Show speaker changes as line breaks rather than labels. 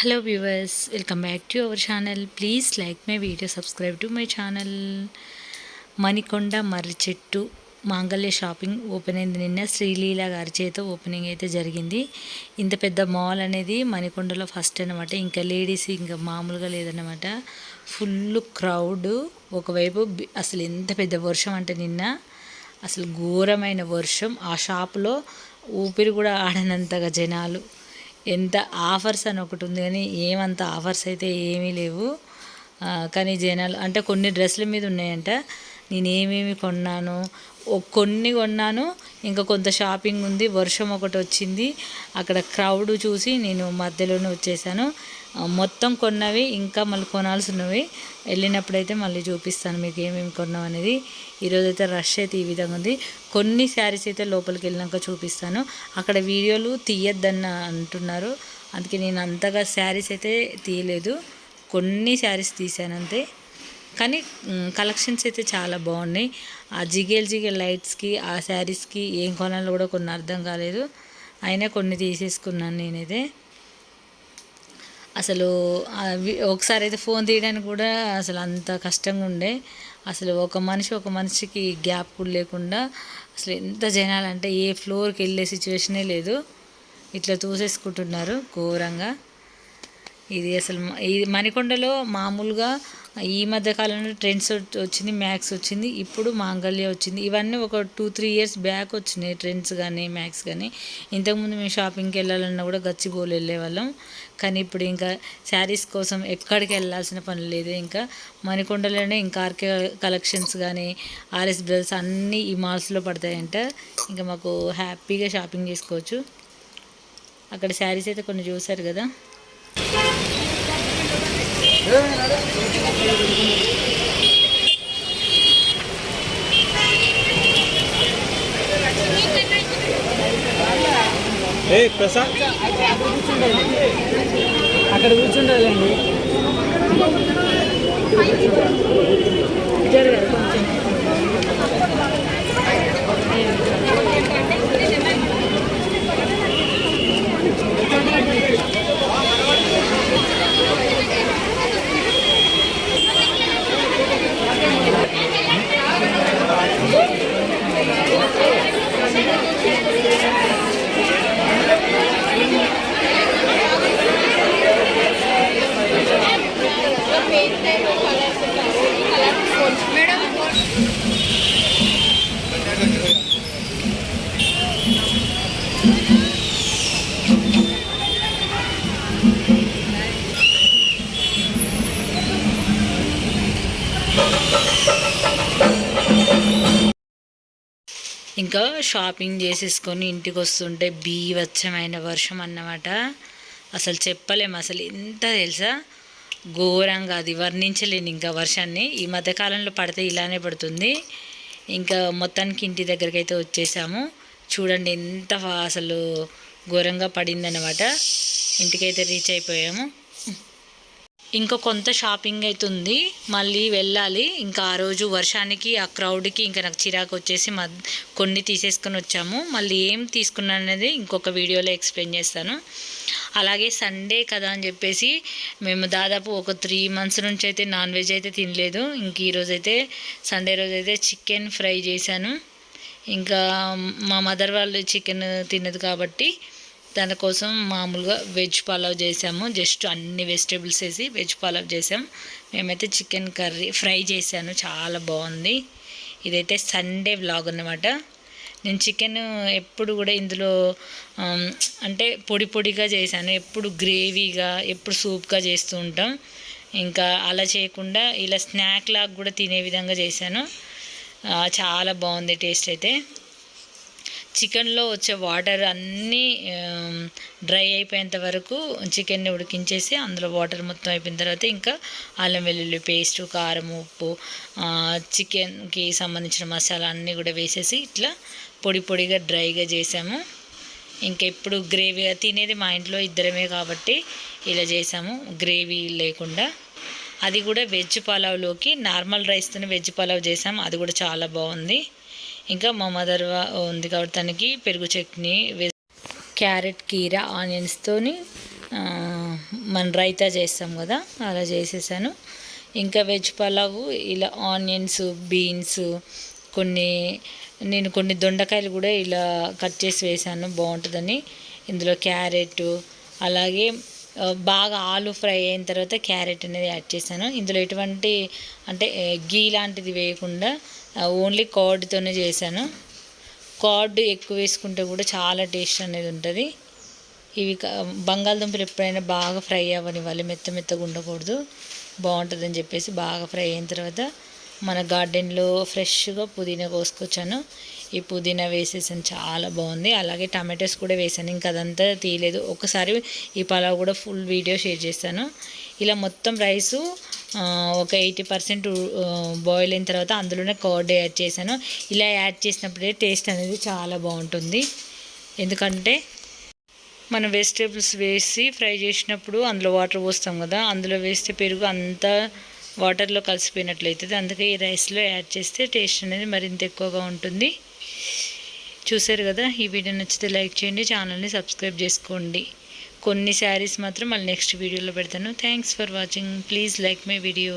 Hello viewers welcome back to our channel please like my video subscribe to my channel Manikonda మర్రి చెట్టు Mangalya shopping open అయింది నిన్న శ్రీలీల గారి చేత opening అయితే జరిగింది. ఇంత పెద్ద మాల్ అనేది మణికొండలో ఫస్ట్ అనమాట ఇంకా లేడీస్ ఇంకా మామూలుగా లేదన్నమాట. ఫుల్ క్రౌడ్ ఒకవైపు అసలు ఎంత పెద్ద వర్షం అంటే నిన్న అసలు ఘోరమైన వర్షం. ఆ షాప్లో ఊపిరి కూడా ఆడనంతగా జనాలు. ఎంత ఆఫర్స్ అని ఒకటి ఉంది కానీ ఏమంత ఆఫర్స్ అయితే ఏమీ లేవు. కానీ జనాలు అంటే కొన్ని డ్రెస్సుల మీద ఉన్నాయంట. నేను ఏమేమి కొన్నాను? కొన్ని కొన్నాను. ఇంకా కొంత షాపింగ్ ఉంది. వర్షం ఒకటి వచ్చింది. అక్కడ క్రౌడ్ చూసి నేను మధ్యలోనే వచ్చేసాను. మొత్తం కొన్నవి ఇంకా మళ్ళీ కొనాల్సి ఉన్నవి వెళ్ళినప్పుడైతే మళ్ళీ చూపిస్తాను మీకు ఏమేమి కొన్నాం అనేది. ఈరోజు అయితే రష్ అయితే ఈ విధంగా ఉంది. కొన్ని శారీస్ అయితే లోపలికి వెళ్ళినాక చూపిస్తాను. అక్కడ వీడియోలు తీయొద్దన్న అంటున్నారు. అందుకే నేను అంతగా శారీస్ అయితే తీయలేదు. కొన్ని శారీస్ తీసాను అంతే. కానీ కలెక్షన్స్ అయితే చాలా బాగున్నాయి. ఆ జిగేల్ జిగేల్ లైట్స్కి ఆ శారీస్కి ఏం కొనాలో కూడా కొన్ని అర్థం కాలేదు. అయినా కొన్ని తీసేసుకున్నాను నేనైతే. అసలు ఒకసారి అయితే ఫోన్ తీయడానికి కూడా అసలు అంత కష్టంగా ఉండే. అసలు ఒక మనిషి ఒక మనిషికి గ్యాప్ కూడా లేకుండా అసలు ఎంత జనాలు అంటే ఏ ఫ్లోర్కి వెళ్ళే సిచ్యువేషనే లేదు. ఇట్లా చూసేసుకుంటున్నారు ఘోరంగా. ఇది అసలు ఇది మణికొండలో మామూలుగా ఈ మధ్య కాలంలో ట్రెండ్స్ వచ్చింది మ్యాక్స్ వచ్చింది ఇప్పుడు మాంగళ్య వచ్చింది. ఇవన్నీ ఒక టూ త్రీ ఇయర్స్ బ్యాక్ వచ్చినాయి ట్రెండ్స్ కానీ మ్యాక్స్ కానీ ఇంతకుముందు మేము షాపింగ్కి వెళ్ళాలన్నా కూడా గచ్చిబోలు వెళ్ళేవాళ్ళం. కానీ ఇప్పుడు ఇంకా శారీస్ కోసం ఎక్కడికి వెళ్ళాల్సిన పని లేదు. ఇంకా మణికొండలోనే ఇంకా ఆర్కే కలెక్షన్స్ కానీ ఆర్ఎస్ బ్రదర్స్ అన్నీ ఈ మాల్స్లో పడతాయంట. ఇంకా మాకు హ్యాపీగా షాపింగ్ చేసుకోవచ్చు. అక్కడ శారీస్ అయితే కొన్ని చూశారు కదా?
ఏ ప్రసాద్?
అక్కడ కూర్చుండాలండి
జరగదు కొంచెం. ఇంకా షాపింగ్ చేసేసుకొని ఇంటికి వస్తుంటే బీవచ్చమైన వర్షం అన్నమాట. అసలు చెప్పలేము అసలు ఎంత తెలుసా? ఘోరంగా అది వర్ణించలేను ఇంకా వర్షాన్ని. ఈ మధ్యకాలంలో పడితే ఇలానే పడుతుంది. ఇంకా మొత్తానికి ఇంటి దగ్గరికి అయితే వచ్చేసాము. చూడండి ఎంత అసలు ఘోరంగా పడిందన్నమాట. ఇంటికైతే రీచ్ అయిపోయాము. ఇంకా కొంత షాపింగ్ అవుతుంది మళ్ళీ వెళ్ళాలి. ఇంకా ఆ రోజు వర్షానికి ఆ క్రౌడ్కి ఇంకా నాకు చిరాకు వచ్చేసి మ కొన్ని తీసేసుకొని వచ్చాము. మళ్ళీ ఏం తీసుకున్నాను అనేది ఇంకొక వీడియోలో ఎక్స్ప్లెయిన్ చేస్తాను. అలాగే సండే కదా అని చెప్పేసి మేము దాదాపు ఒక త్రీ మంత్స్ నుంచి అయితే నాన్ వెజ్ అయితే తినలేదు. ఇంక ఈరోజైతే సండే రోజు అయితే చికెన్ ఫ్రై చేశాను. ఇంకా మా మదర్ వాళ్ళు చికెన్ తినదు కాబట్టి దానికోసం మామూలుగా వెజ్ పలావ్ చేసాము. జస్ట్ అన్ని వెజిటేబుల్స్ వేసి వెజ్ పలావ్ చేసాం. మేమైతే చికెన్ కర్రీ ఫ్రై చేశాను. చాలా బాగుంది. ఇదైతే సండే వ్లాగ్ అన్నమాట. నేను చికెన్ ఎప్పుడు కూడా ఇందులో అంటే పొడి పొడిగా చేశాను. ఎప్పుడు గ్రేవీగా ఎప్పుడు సూప్గా చేస్తూ ఉంటాం. ఇంకా అలా చేయకుండా ఇలా స్నాక్ లాగా కూడా తినే విధంగా చేశాను. చాలా బాగుంది టేస్ట్ అయితే. చికెన్లో వచ్చే వాటర్ అన్నీ డ్రై అయిపోయేంత వరకు చికెన్ని ఉడికించేసి అందులో వాటర్ మొత్తం అయిపోయిన తర్వాత ఇంకా అల్లం వెల్లుల్లి పేస్ట్ కారం ఉప్పు చికెన్కి సంబంధించిన మసాలా అన్నీ కూడా వేసేసి ఇట్లా పొడి పొడిగా డ్రైగా చేసాము. ఇంకా ఇప్పుడు గ్రేవీగా తినేది మా ఇంట్లో ఇద్దరమే కాబట్టి ఇలా చేసాము గ్రేవీ లేకుండా. అది కూడా వెజ్ పలావ్లోకి నార్మల్ రైస్తోనే వెజ్ పలావ్ చేసాం అది కూడా చాలా బాగుంది. ఇంకా మా మదర్ ఉంది కాబట్టి తనకి పెరుగు చట్నీ వే- క్యారెట్ కీర ఆనియన్స్తోని మన రైతా చేస్తాం కదా అలా చేసేసాను. ఇంకా వెజ్ పలావు ఇలా ఆనియన్స్ బీన్స్ కొన్ని నేను కొన్ని దొండకాయలు కూడా ఇలా కట్ చేసి వేసాను బాగుంటుందని. ఇందులో క్యారెట్ అలాగే బాగా ఆలు ఫ్రై అయిన తర్వాత క్యారెట్ అనేది యాడ్ చేశాను. ఇందులో ఎటువంటి అంటే గీ లాంటిది వేయకుండా ఓన్లీ కార్డ్తోనే చేశాను. కార్డ్ ఎక్కువ వేసుకుంటే కూడా చాలా టేస్ట్ అనేది ఉంటుంది. ఇవి బంగాళదుంపలు ఎప్పుడైనా బాగా ఫ్రై అవ్వనివ్వాలి మెత్త మెత్తగా ఉండకూడదు బాగుంటుందని చెప్పేసి బాగా ఫ్రై అయిన తర్వాత మన గార్డెన్లో ఫ్రెష్గా పుదీనా కోసుకొచ్చాను. ఈ పుదీనా వేసేసాను చాలా బాగుంది. అలాగే టమాటోస్ కూడా వేసాను ఇంకా అదంతా తీయలేదు. ఒకసారి ఈ పలావ్ కూడా ఫుల్ వీడియో షేర్ చేస్తాను. ఇలా మొత్తం రైసు ఒక ఎయిటీ పర్సెంట్ బాయిల్ అయిన తర్వాత అందులోనే కర్డ్ యాడ్ చేశాను. ఇలా యాడ్ చేసినప్పుడే టేస్ట్ అనేది చాలా బాగుంటుంది. ఎందుకంటే మనం వెజిటేబుల్స్ వేసి ఫ్రై చేసినప్పుడు అందులో వాటర్ పోస్తాం కదా అందులో వేస్తే పెరుగు అంతా వాటర్లో కలిసిపోయినట్లయితుంది అందుకే ఈ రైస్లో యాడ్ చేస్తే టేస్ట్ అనేది మరింత ఎక్కువగా ఉంటుంది. చూసారు కదా? ఈ వీడియో నచ్చితే లైక్ చేయండి ఛానల్ని సబ్స్క్రైబ్ చేసుకోండి. కొన్ని శారీస్ మాత్రం మళ్ళీ నెక్స్ట్ వీడియోలో పెడతాను. Thanks for watching please like my video